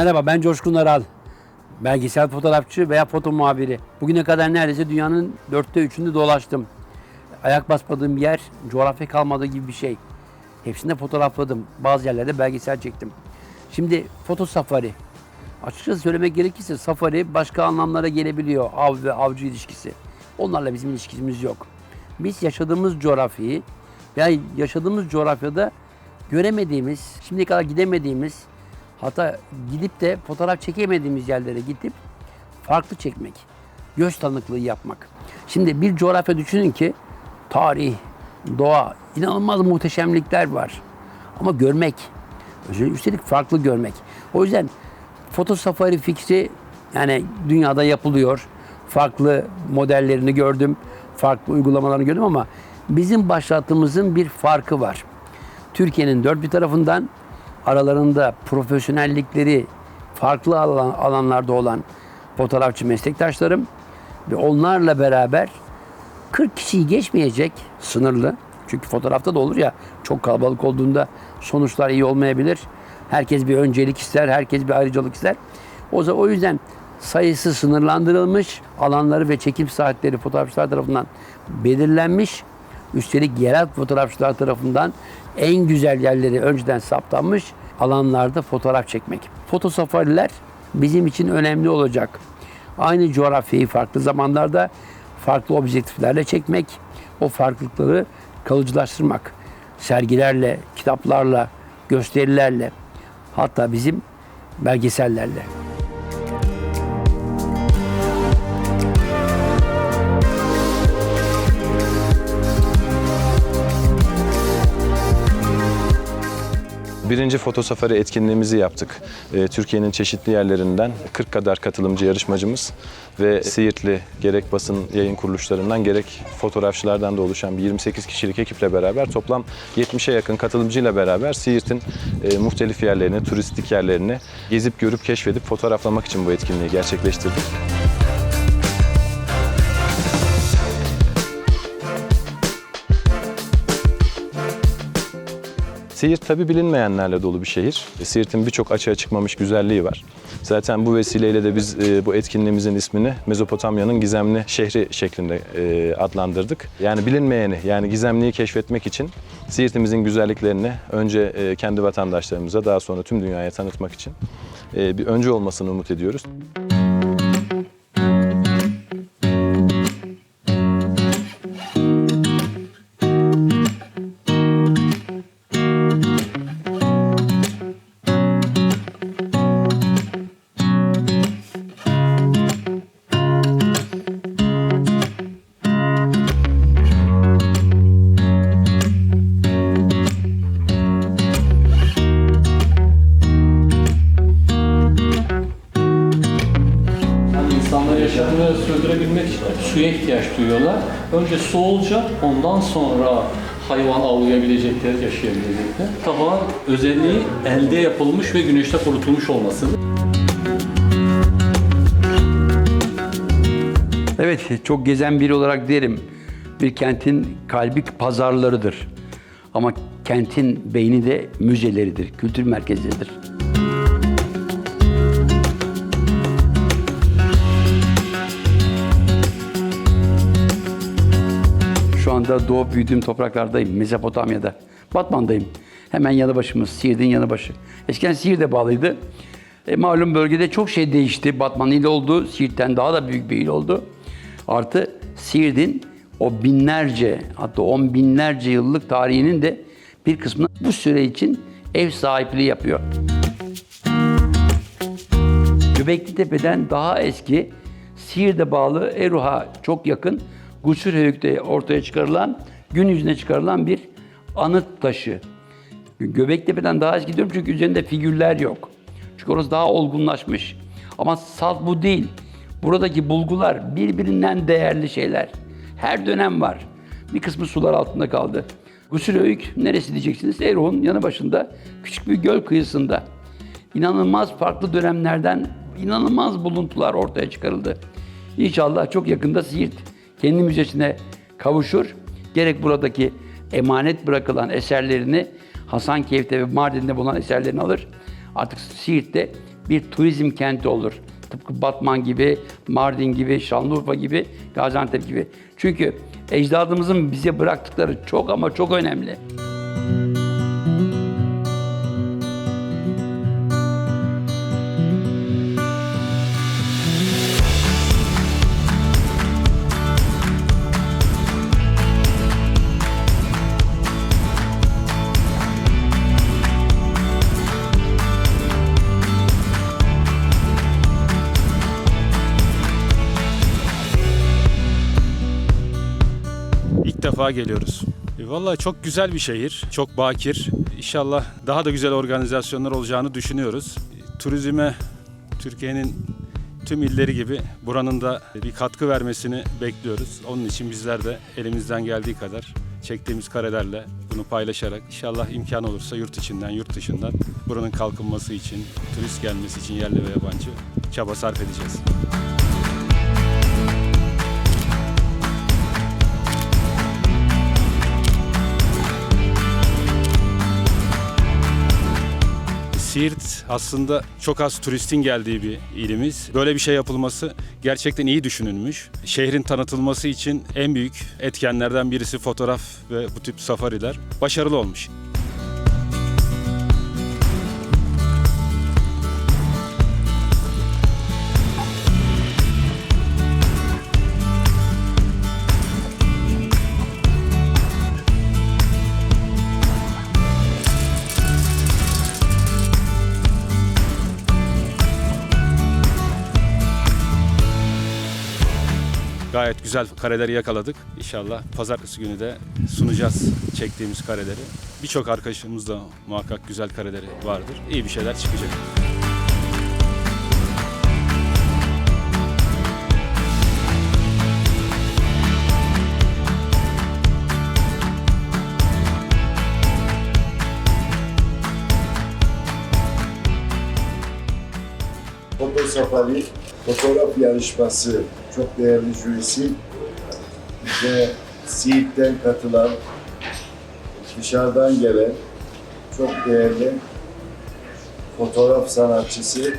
Merhaba ben Coşkun Aral. Belgesel fotoğrafçı veya foto muhabiri. Bugüne kadar neredeyse dünyanın dörtte üçünde dolaştım. Ayak basmadığım yer coğrafya kalmadığı gibi bir şey. Hepsinde fotoğrafladım. Bazı yerlerde belgesel çektim. Şimdi foto safari. Açıkçası söylemek gerekirse safari başka anlamlara gelebiliyor. Av ve avcı ilişkisi. Onlarla bizim ilişkimiz yok. Biz yaşadığımız coğrafyayı yani yaşadığımız coğrafyada göremediğimiz, şimdiye kadar gidemediğimiz hatta gidip de fotoğraf çekemediğimiz yerlere gidip farklı çekmek. Göz tanıklığı yapmak. Şimdi bir coğrafya düşünün ki tarih, doğa, inanılmaz muhteşemlikler var. Ama görmek, üstelik farklı görmek. O yüzden foto safari fikri yani dünyada yapılıyor. Farklı modellerini gördüm, farklı uygulamalarını gördüm ama bizim başlattığımızın bir farkı var. Türkiye'nin dört bir tarafından aralarında profesyonellikleri farklı alan, alanlarda olan fotoğrafçı meslektaşlarım ve onlarla beraber 40 kişiyi geçmeyecek sınırlı. Çünkü fotoğrafta da olur ya çok kalabalık olduğunda sonuçlar iyi olmayabilir. Herkes bir öncelik ister, herkes bir ayrıcalık ister. O o yüzden sayısı sınırlandırılmış, alanları ve çekim saatleri fotoğrafçılar tarafından belirlenmiş. Üstelik yerel fotoğrafçılar tarafından en güzel yerleri önceden saptanmış alanlarda fotoğraf çekmek. Foto safariler bizim için önemli olacak. Aynı coğrafyayı farklı zamanlarda farklı objektiflerle çekmek, o farklılıkları kalıcılaştırmak. Sergilerle, kitaplarla, gösterilerle, hatta bizim belgesellerle. Birinci foto safari etkinliğimizi yaptık. Ee, Türkiye'nin çeşitli yerlerinden 40 kadar katılımcı yarışmacımız ve Siirtli gerek basın yayın kuruluşlarından gerek fotoğrafçılardan da oluşan bir 28 kişilik ekiple beraber toplam 70'e yakın katılımcıyla beraber Siirt'in e, muhtelif yerlerini, turistik yerlerini gezip görüp keşfedip fotoğraflamak için bu etkinliği gerçekleştirdik. Siirt tabi bilinmeyenlerle dolu bir şehir. Siirt'in birçok açığa çıkmamış güzelliği var. Zaten bu vesileyle de biz e, bu etkinliğimizin ismini Mezopotamya'nın gizemli şehri şeklinde e, adlandırdık. Yani bilinmeyeni, yani gizemliyi keşfetmek için Siirt'imizin güzelliklerini önce e, kendi vatandaşlarımıza daha sonra tüm dünyaya tanıtmak için e, bir öncü olmasını umut ediyoruz. Özelliği elde yapılmış ve güneşte kurutulmuş olması. Evet, çok gezen biri olarak derim. Bir kentin kalbi pazarlarıdır. Ama kentin beyni de müzeleridir, kültür merkezleridir. Şu anda doğup büyüdüğüm topraklardayım, Mezopotamya'da. Batman'dayım. Hemen yanı başımız, Siirt'in yanı başı. Eskiden Siirt'e bağlıydı. E, malum bölgede çok şey değişti. Batman il oldu, Siirt'ten daha da büyük bir il oldu. Artı Siirt'in o binlerce, hatta on binlerce yıllık tarihinin de bir kısmını bu süre için ev sahipliği yapıyor. Göbekli Tepe'den daha eski Siirt'e bağlı Eruh'a çok yakın Gusurhöyük'te ortaya çıkarılan, gün yüzüne çıkarılan bir anıt taşı. Göbektepe'den daha eski diyorum çünkü üzerinde figürler yok. Çünkü orası daha olgunlaşmış. Ama salt bu değil. Buradaki bulgular birbirinden değerli şeyler. Her dönem var. Bir kısmı sular altında kaldı. Gusurhöyük neresi diyeceksiniz? Eruh'un yanı başında küçük bir göl kıyısında. İnanılmaz farklı dönemlerden inanılmaz buluntular ortaya çıkarıldı. İnşallah çok yakında Siirt kendi müzesine kavuşur. Gerek buradaki emanet bırakılan eserlerini Hasankeyf'te ve Mardin'de bulunan eserlerini alır. Artık Siirt'te bir turizm kenti olur. Tıpkı Batman gibi, Mardin gibi, Şanlıurfa gibi, Gaziantep gibi. Çünkü ecdadımızın bize bıraktıkları çok ama çok önemli. İlk defa geliyoruz. E, Vallahi çok güzel bir şehir, çok bakir. İnşallah daha da güzel organizasyonlar olacağını düşünüyoruz. E, Turizme Türkiye'nin tüm illeri gibi buranın da bir katkı vermesini bekliyoruz. Onun için bizler de elimizden geldiği kadar çektiğimiz karelerle bunu paylaşarak inşallah imkan olursa yurt içinden yurt dışından buranın kalkınması için, turist gelmesi için yerli ve yabancı çaba sarf edeceğiz. Siirt aslında çok az turistin geldiği bir ilimiz. Böyle bir şey yapılması gerçekten iyi düşünülmüş. Şehrin tanıtılması için en büyük etkenlerden birisi fotoğraf ve bu tip safariler. Başarılı olmuş. Gayet güzel kareleri yakaladık. İnşallah pazartesi günü de sunacağız çektiğimiz kareleri. Birçok arkadaşımız da muhakkak güzel kareleri vardır. İyi bir şeyler çıkacak. Fotoğraf yarışması çok değerli jürisi ve Siirt'ten katılan dışarıdan gelen çok değerli fotoğraf sanatçısı,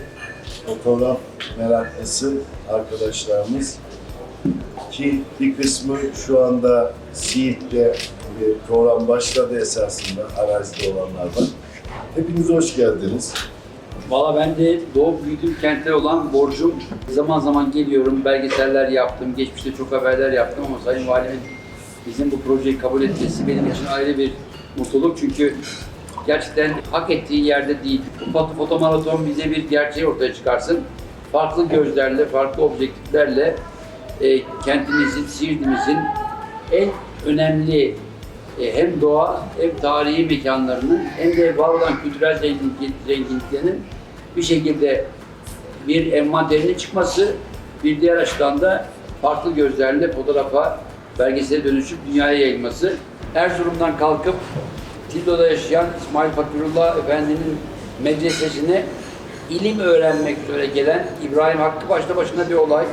fotoğraf meraklısı arkadaşlarımız ki bir kısmı şu anda Siirt'te program başladı esasında arazide olanlar var. Hepiniz hoş geldiniz. Valla ben de doğup büyüdüğüm kentler olan borcum. Zaman zaman geliyorum, belgeseller yaptım, geçmişte çok haberler yaptım ama Sayın Valimin bizim bu projeyi kabul etmesi benim için ayrı bir mutluluk. Çünkü gerçekten hak ettiği yerde değil. Bu foto, fotomaraton bize bir gerçeği ortaya çıkarsın. Farklı gözlerle, farklı objektiflerle e, kentimizin, Siirt'imizin en önemli e, hem doğa hem tarihi mekanlarının hem de var olan kültürel zenginlik, zenginliklerinin bir şekilde bir envanterinin çıkması, bir diğer açıdan da farklı gözlerle fotoğrafa, belgesele dönüşüp dünyaya yayılması. Erzurum'dan kalkıp Tillo'da yaşayan İsmail Fakirullah Efendi'nin medresesine ilim öğrenmek üzere gelen İbrahim Hakkı başta başına bir olay.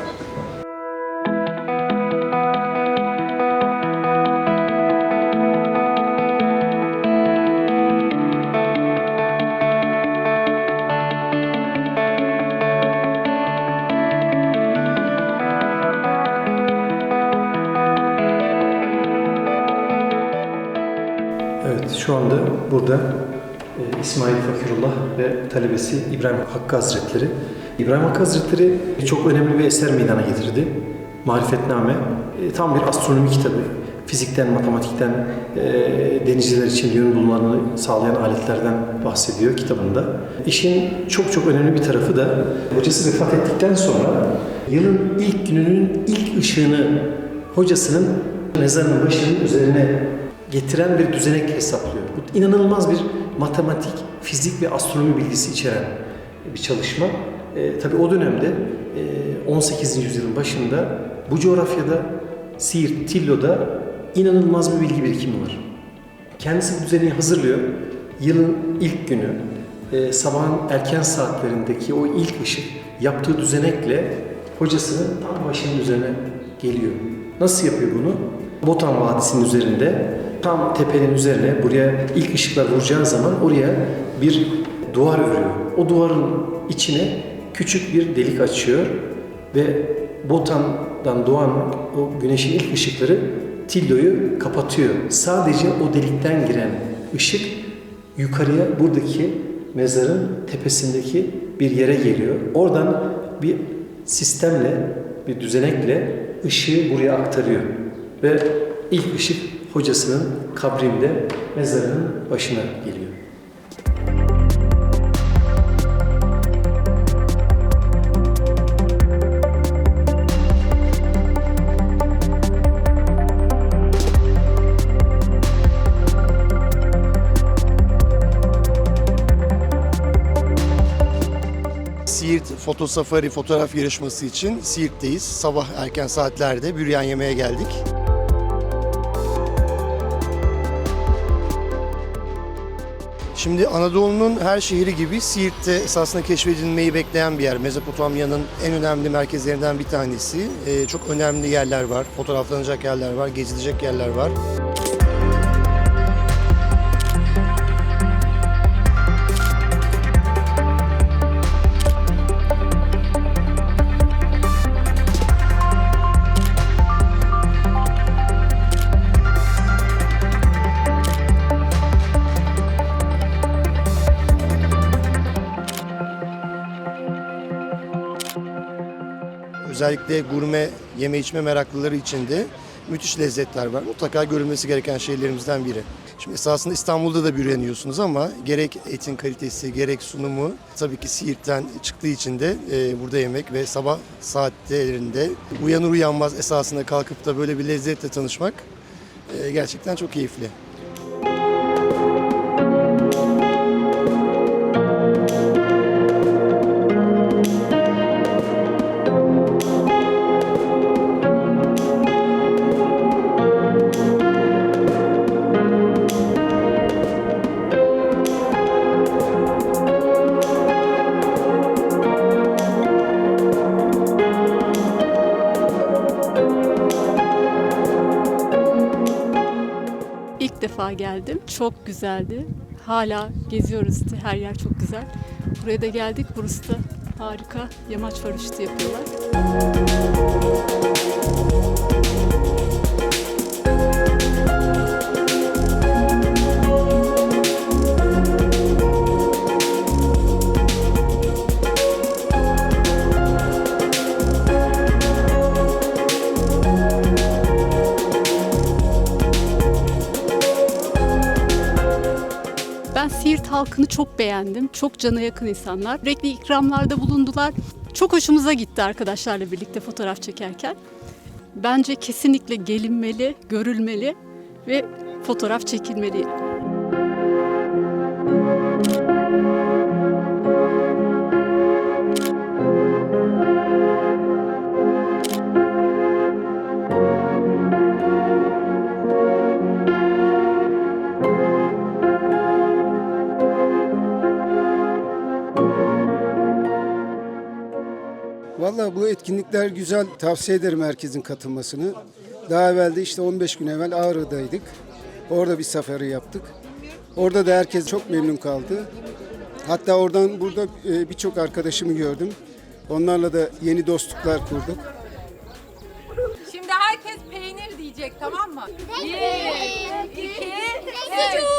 Talebesi İbrahim Hakkı Hazretleri. İbrahim Hakkı Hazretleri çok önemli bir eser meydana getirdi. Marifetname, e, tam bir astronomi kitabı. Fizikten, matematikten, e, denizciler için yön bulmalarını sağlayan aletlerden bahsediyor kitabında. İşin çok çok önemli bir tarafı da hocası vefat ettikten sonra yılın ilk gününün ilk ışığını hocasının mezarının başının üzerine getiren bir düzenek hesaplıyor. Bu inanılmaz bir matematik, fizik ve astronomi bilgisi içeren bir çalışma. E, tabii o dönemde e, 18. yüzyılın başında bu coğrafyada Siirt, Tillo'da inanılmaz bir bilgi birikimi var. Kendisi bu düzeneyi hazırlıyor. Yılın ilk günü e, sabahın erken saatlerindeki o ilk ışık yaptığı düzenekle hocasının tam başının üzerine geliyor. Nasıl yapıyor bunu? Botan Vadisi'nin üzerinde tam tepenin üzerine buraya ilk ışıklar vuracağı zaman oraya bir duvar örüyor. O duvarın içine küçük bir delik açıyor ve Botan'dan doğan o güneşin ilk ışıkları Tillo'yu kapatıyor. Sadece o delikten giren ışık yukarıya buradaki mezarın tepesindeki bir yere geliyor. Oradan bir sistemle, bir düzenekle ışığı buraya aktarıyor. Ve ilk ışık hocasının kabrinde mezarının başına geliyor. Siirt Foto Safari fotoğraf yarışması için Siirt'teyiz. Sabah erken saatlerde büryan yemeye geldik. Şimdi Anadolu'nun her şehri gibi Siirt'te esasında keşfedilmeyi bekleyen bir yer. Mezopotamya'nın en önemli merkezlerinden bir tanesi. Ee, çok önemli yerler var, fotoğraflanacak yerler var, gezilecek yerler var. Özellikle gurme yeme içme meraklıları için de müthiş lezzetler var. Mutlaka görülmesi gereken şeylerimizden biri. Şimdi esasında İstanbul'da da büryan yiyorsunuz ama gerek etin kalitesi gerek sunumu tabii ki Siirt'ten çıktığı için de e, burada yemek ve sabah saatlerinde uyanır uyanmaz esasında kalkıp da böyle bir lezzetle tanışmak e, gerçekten çok keyifli. Geldim. Çok güzeldi. Hala geziyoruz. Her yer çok güzel. Buraya da geldik. Burası da harika. Yamaç paraşütü yapıyorlar. Çok beğendim. Çok cana yakın insanlar. Sürekli ikramlarda bulundular. Çok hoşumuza gitti arkadaşlarla birlikte fotoğraf çekerken. Bence kesinlikle gelinmeli, görülmeli ve fotoğraf çekilmeli. Valla bu etkinlikler güzel. Tavsiye ederim herkesin katılmasını. Daha evvel de işte 15 gün evvel Ağrı'daydık. Orada bir safari yaptık. Orada da herkes çok memnun kaldı. Hatta oradan burada e, birçok arkadaşımı gördüm. Onlarla da yeni dostluklar kurduk. Şimdi herkes peynir diyecek tamam mı? Bir, iki, üç.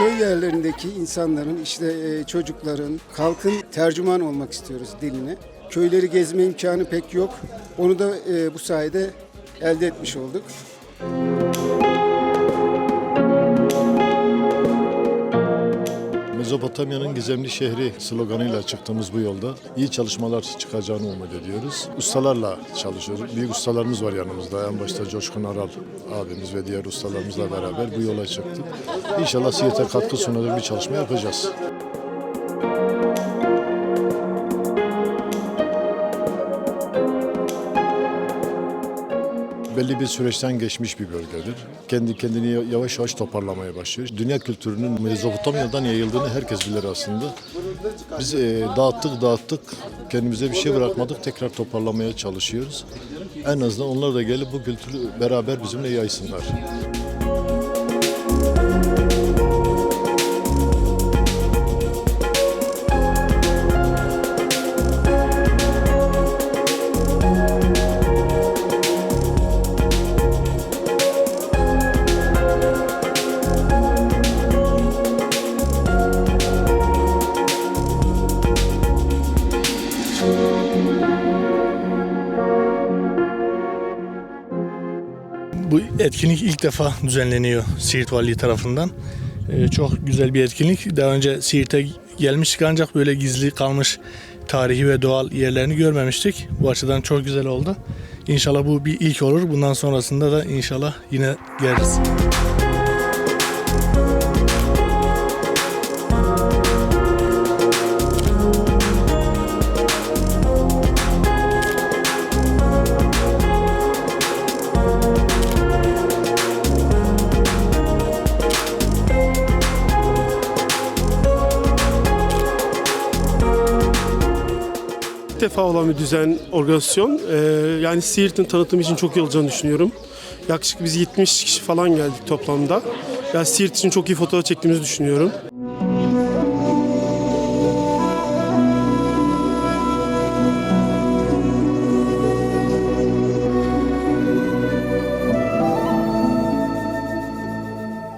Köy yerlerindeki insanların, işte e, çocukların, halkın tercüman olmak istiyoruz diline. Köyleri gezme imkanı pek yok. Onu da e, bu sayede elde etmiş olduk. Mezopotamya'nın gizemli şehri sloganıyla çıktığımız bu yolda iyi çalışmalar çıkacağını umut ediyoruz. Ustalarla çalışıyoruz. Büyük ustalarımız var yanımızda. En başta Coşkun Aral abimiz ve diğer ustalarımızla beraber bu yola çıktık. İnşallah Siirt'e katkı sunacak bir çalışma yapacağız. Belli bir süreçten geçmiş bir bölgedir. Kendi kendini yavaş yavaş toparlamaya başlıyor. Dünya kültürünün Mezopotamya'dan yayıldığını herkes bilir aslında. Biz e, dağıttık dağıttık, kendimize bir şey bırakmadık, tekrar toparlamaya çalışıyoruz. En azından onlar da gelip bu kültürü beraber bizimle yaysınlar. Etkinlik ilk defa düzenleniyor Siirt Valiliği tarafından. Ee, çok güzel bir etkinlik. Daha önce Siirt'e gelmiştik ancak böyle gizli kalmış tarihi ve doğal yerlerini görmemiştik. Bu açıdan çok güzel oldu. İnşallah bu bir ilk olur. Bundan sonrasında da inşallah yine geliriz. Defa olan bir düzen, organizasyon. Ee, yani Siirt'in tanıtımı için çok iyi olacağını düşünüyorum. Yaklaşık biz 70 kişi falan geldik toplamda. Yani Siirt için çok iyi fotoğraf çektiğimizi düşünüyorum.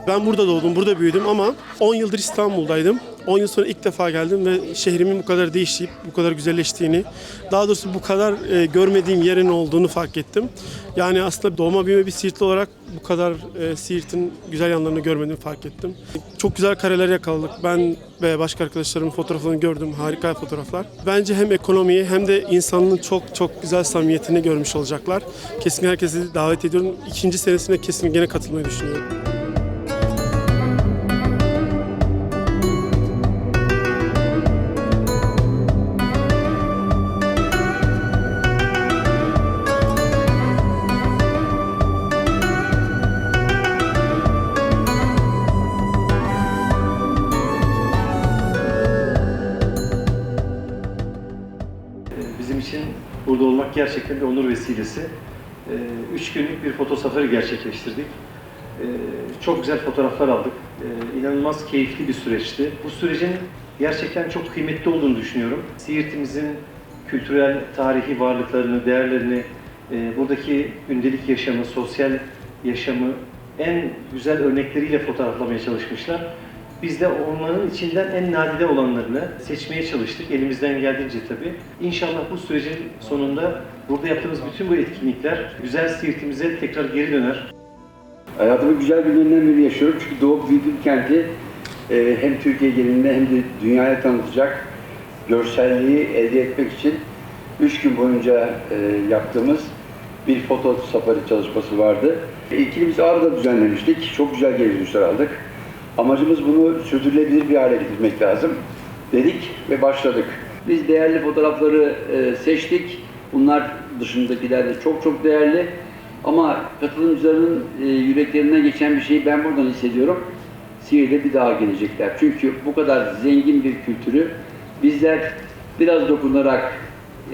Ben burada doğdum, burada büyüdüm ama 10 yıldır İstanbul'daydım. 10 yıl sonra ilk defa geldim ve şehrimin bu kadar değiştiği, bu kadar güzelleştiğini, daha doğrusu bu kadar e, görmediğim yerin olduğunu fark ettim. Yani aslında doğma büyüme bir Siirtli olarak bu kadar e, Siirt'in güzel yanlarını görmediğimi fark ettim. Çok güzel kareler yakaladık. Ben ve başka arkadaşlarımın fotoğraflarını gördüm. Harika fotoğraflar. Bence hem ekonomiyi hem de insanlığın çok çok güzel samimiyetini görmüş olacaklar. Kesin herkesi davet ediyorum. İkinci senesine kesin gene katılmayı düşünüyorum. Vesilesi. Ee, Üç günlük bir foto safari gerçekleştirdik. Ee, Çok güzel fotoğraflar aldık. Ee, İnanılmaz keyifli bir süreçti. Bu sürecin gerçekten çok kıymetli olduğunu düşünüyorum. Siirt'imizin kültürel, tarihi varlıklarını, değerlerini, e, buradaki gündelik yaşamı, sosyal yaşamı en güzel örnekleriyle fotoğraflamaya çalışmışlar. Biz de onların içinden en nadide olanlarını seçmeye çalıştık. Elimizden geldiğince tabii. İnşallah bu sürecin sonunda burada yaptığımız bütün bu etkinlikler güzel Siirt'imize tekrar geri döner. Hayatımın güzel günlerinden birini yaşıyorum. Çünkü doğup büyüdüğüm kenti e, hem Türkiye genelinde hem de dünyaya tanıtacak görselliği elde etmek için üç gün boyunca e, yaptığımız bir foto safari çalışması vardı. İlkini biz Ağrı'da düzenlemiştik. Çok güzel geri dönüşler aldık. Amacımız bunu sürdürülebilir bir hale getirmek lazım dedik ve başladık. Biz değerli fotoğrafları e, seçtik. Bunlar dışındakiler de çok çok değerli. Ama katılımcıların e, yüreklerinden geçen bir şeyi ben buradan hissediyorum. Siirt'e bir daha gelecekler. Çünkü bu kadar zengin bir kültürü bizler biraz dokunarak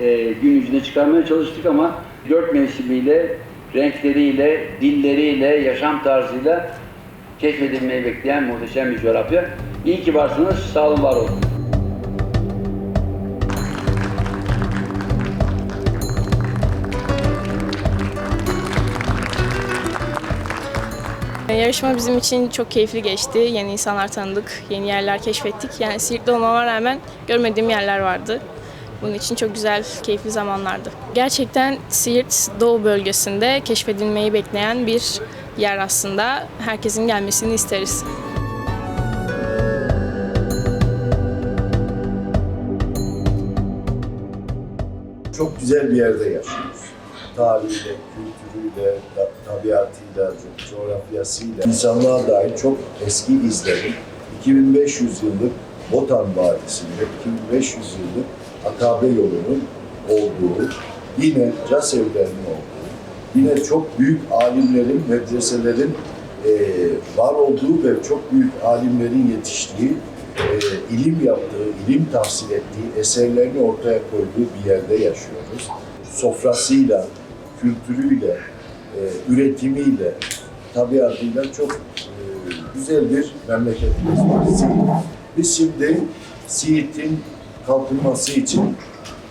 e, gün yüzüne çıkarmaya çalıştık ama dört mevsimiyle, renkleriyle, dilleriyle, yaşam tarzıyla keşfedilmeyi bekleyen muhteşem bir coğrafya. İyi ki varsınız, sağ olun, var olun. Yarışma bizim için çok keyifli geçti. Yeni insanlar tanıdık, yeni yerler keşfettik. Yani Siirt'te olmama rağmen görmediğim yerler vardı. Bunun için çok güzel, keyifli zamanlardı. Gerçekten Siirt Doğu bölgesinde keşfedilmeyi bekleyen bir yer aslında. Herkesin gelmesini isteriz. Çok güzel bir yerde yaşıyoruz. Tarihiyle, kültürüyle, ta- tabiatıyla, co- coğrafyasıyla, insanlığa dair çok eski izlerim. 2500 yıllık Botan Vadisi'nde, 2500 yıllık Akabe yolunun olduğu, yine cas evlerinin olduğu, yine çok büyük alimlerin, medreselerin eee, var olduğu ve çok büyük alimlerin yetiştiği, eee, ilim yaptığı, ilim tahsil ettiği, eserlerini ortaya koyduğu bir yerde yaşıyoruz. Sofrasıyla, kültürüyle, eee, üretimiyle, tabiatıyla çok eee, güzel bir memleketimiz var. Biz şimdi Siirt'in kalkınması için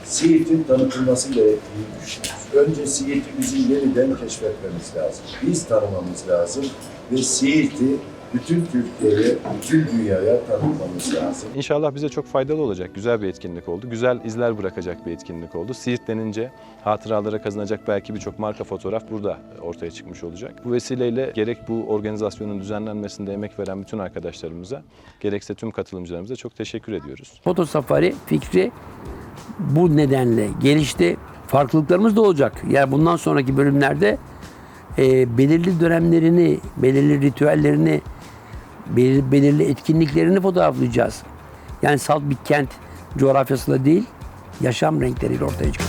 Siirt'in tanıtılması gerektiğini düşünüyoruz. Önce Siirt'i bizim yeniden keşfetmemiz lazım. Biz tanımamız lazım ve Siirt'i bütün Türkiye'ye, bütün dünyaya tanıtmamız lazım. İnşallah bize çok faydalı olacak. Güzel bir etkinlik oldu. Güzel izler bırakacak bir etkinlik oldu. Siirt denince hatıralara kazanacak belki birçok marka fotoğraf burada ortaya çıkmış olacak. Bu vesileyle gerek bu organizasyonun düzenlenmesinde emek veren bütün arkadaşlarımıza, gerekse tüm katılımcılarımıza çok teşekkür ediyoruz. Foto safari fikri bu nedenle gelişti. Farklılıklarımız da olacak. Yani bundan sonraki bölümlerde e, belirli dönemlerini, belirli ritüellerini, belirli, belirli etkinliklerini fotoğraflayacağız. Yani salt bir kent coğrafyasıyla değil, yaşam renkleriyle ortaya çıkacak.